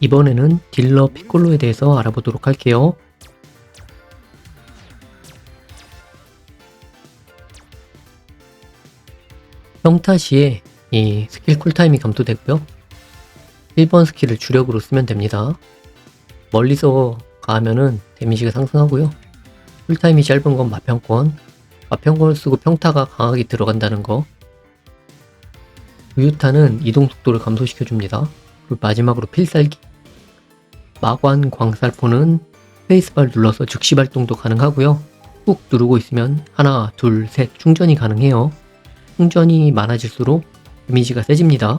이번에는 딜러 피콜로에 대해서 알아보도록 할게요. 평타 시에 이 스킬 쿨타임이 감소되고요. 1번 스킬을 주력으로 쓰면 됩니다. 멀리서 가면은 데미지가 상승하고요. 쿨타임이 짧은 건 마평권, 마평권을 쓰고 평타가 강하게 들어간다는 거. 우유타는 이동 속도를 감소시켜줍니다. 그리고 마지막으로 필살기. 마관 광살포는 스페이스바를 눌러서 즉시 발동도 가능하고요. 꾹 누르고 있으면 하나, 둘, 셋 충전이 가능해요. 충전이 많아질수록 데미지가 세집니다.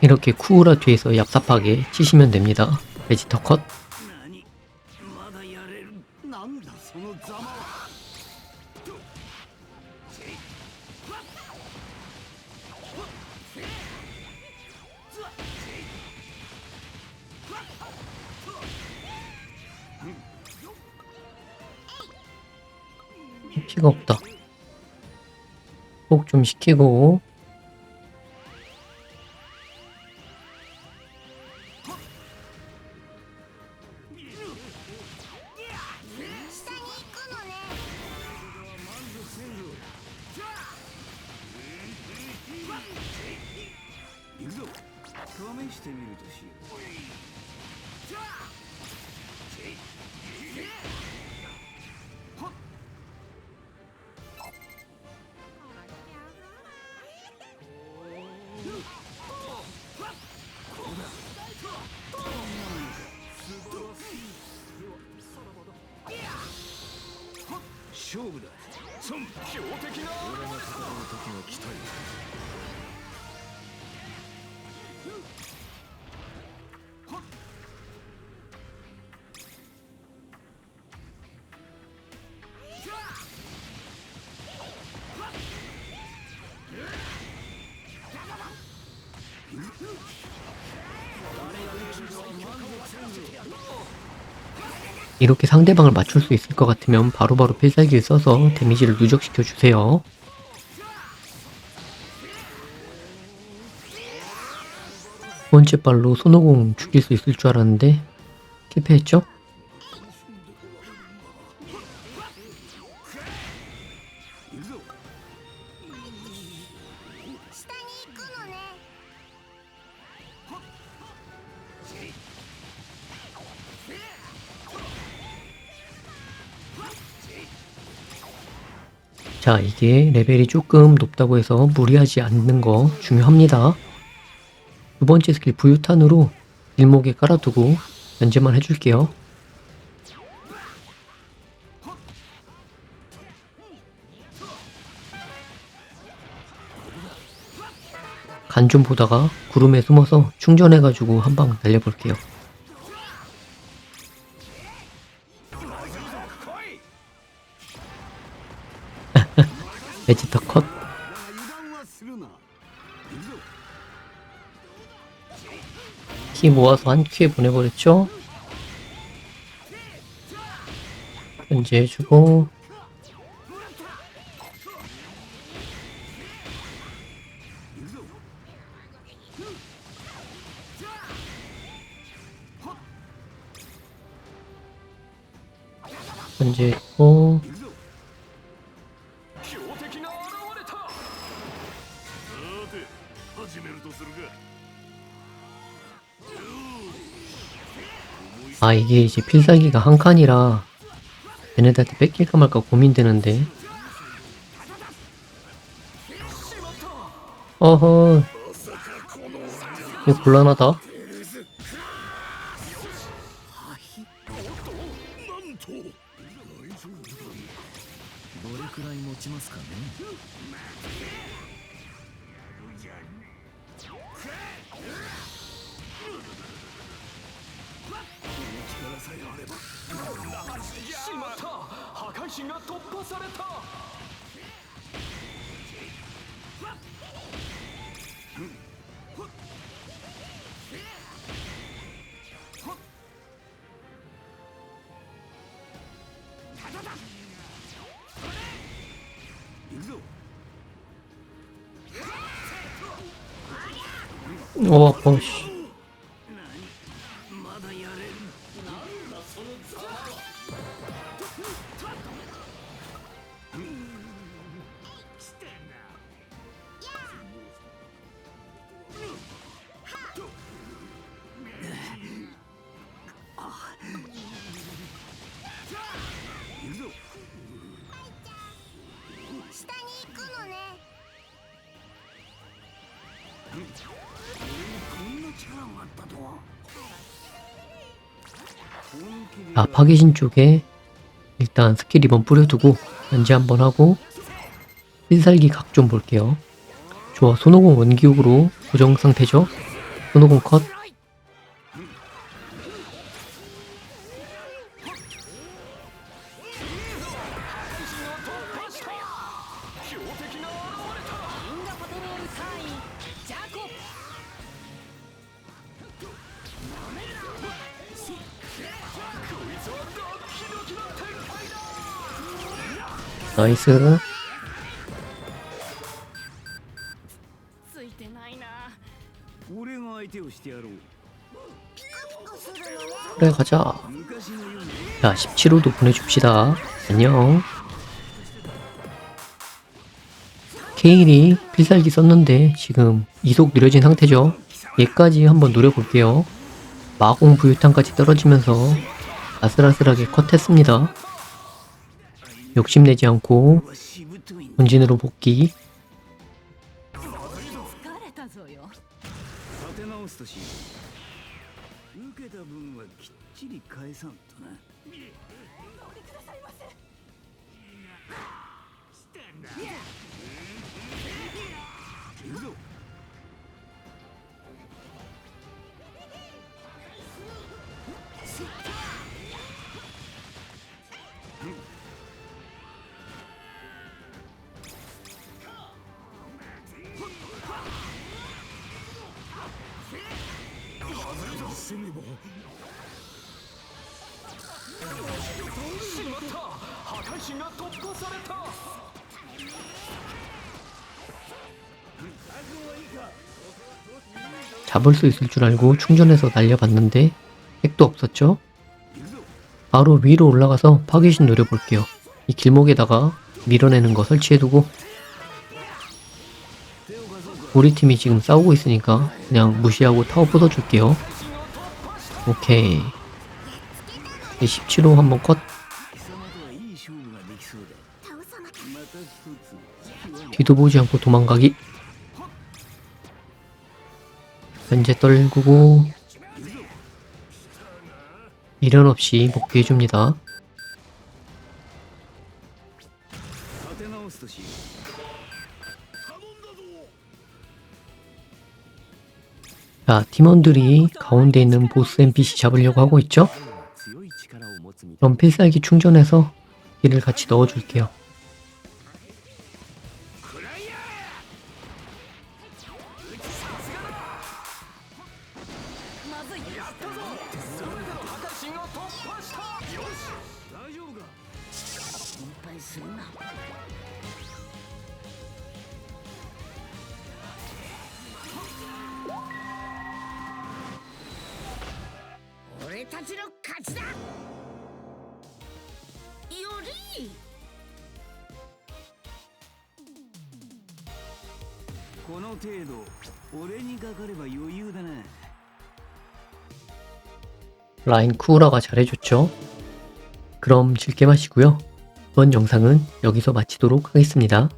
이렇게 쿠우라 뒤에서 얍삽하게 치시면 됩니다. 베지터 컷. 피가 없다. 꼭 좀 시키고 してみるとしよう。勝負だ。孫強敵な。俺が戦う時が来たよ 이렇게 상대방을 맞출 수 있을 것 같으면 바로 바로 필살기를 써서 데미지를 누적시켜 주세요. 두 번째 발로 손오공 죽일 수 있을 줄 알았는데 실패했죠? 자, 이게 레벨이 조금 높다고 해서 무리하지 않는 거 중요합니다. 두 번째 스킬 부유탄으로 일목에 깔아두고 연재만 해줄게요. 간 좀 보다가 구름에 숨어서 충전해가지고 한방 날려볼게요. 베지터 컷 키 모아서 한 큐에 보내버렸죠? 견제해주고. 견제했고. 아 이게 이제 필살기가 한 칸이라 얘네들한테 뺏길까 말까 고민되는데 어허. 이거 곤란하다. しまった破壊神が突破された。おお、 자, 파괴신 쪽에 일단 스킬 리번 뿌려두고 연지 한번 하고 신살기 각 좀 볼게요. 좋아, 손오공 원기옥으로 고정상태죠? 손오공 컷. 나이스. ついてないな俺が相手をしてやろうピクするのね 그래, 가자. 昔のように 자, 17호도 보내줍시다. 안녕. 케일이 필살기 썼는데 지금 이속 느려진 상태죠. 얘까지 한번 노려볼게요. 마공 부유탄까지 떨어지면서 아슬아슬하게 컷했습니다. 욕심내지 않고 본진으로 복귀. 잡을 수 있을 줄 알고 충전해서 날려봤는데 핵도 없었죠? 바로 위로 올라가서 파괴신 노려볼게요. 이 길목에다가 밀어내는 거 설치해두고 우리 팀이 지금 싸우고 있으니까 그냥 무시하고 타워 부숴줄게요. 오케이. 17호 한번 컷. 뒤도 보지 않고 도망가기 현재 떨구고 미련 없이 복귀해줍니다 자, 팀원들이 가운데 있는 보스 NPC 잡으려고 하고 있죠? 그럼 필살기 충전해서 길을 같이 넣어줄게요. この程度俺にかかれば余裕だな 라인 쿠우라가 잘해줬죠? 그럼 즐게 마시고요. 이번 영상은 여기서 마치도록 하겠습니다.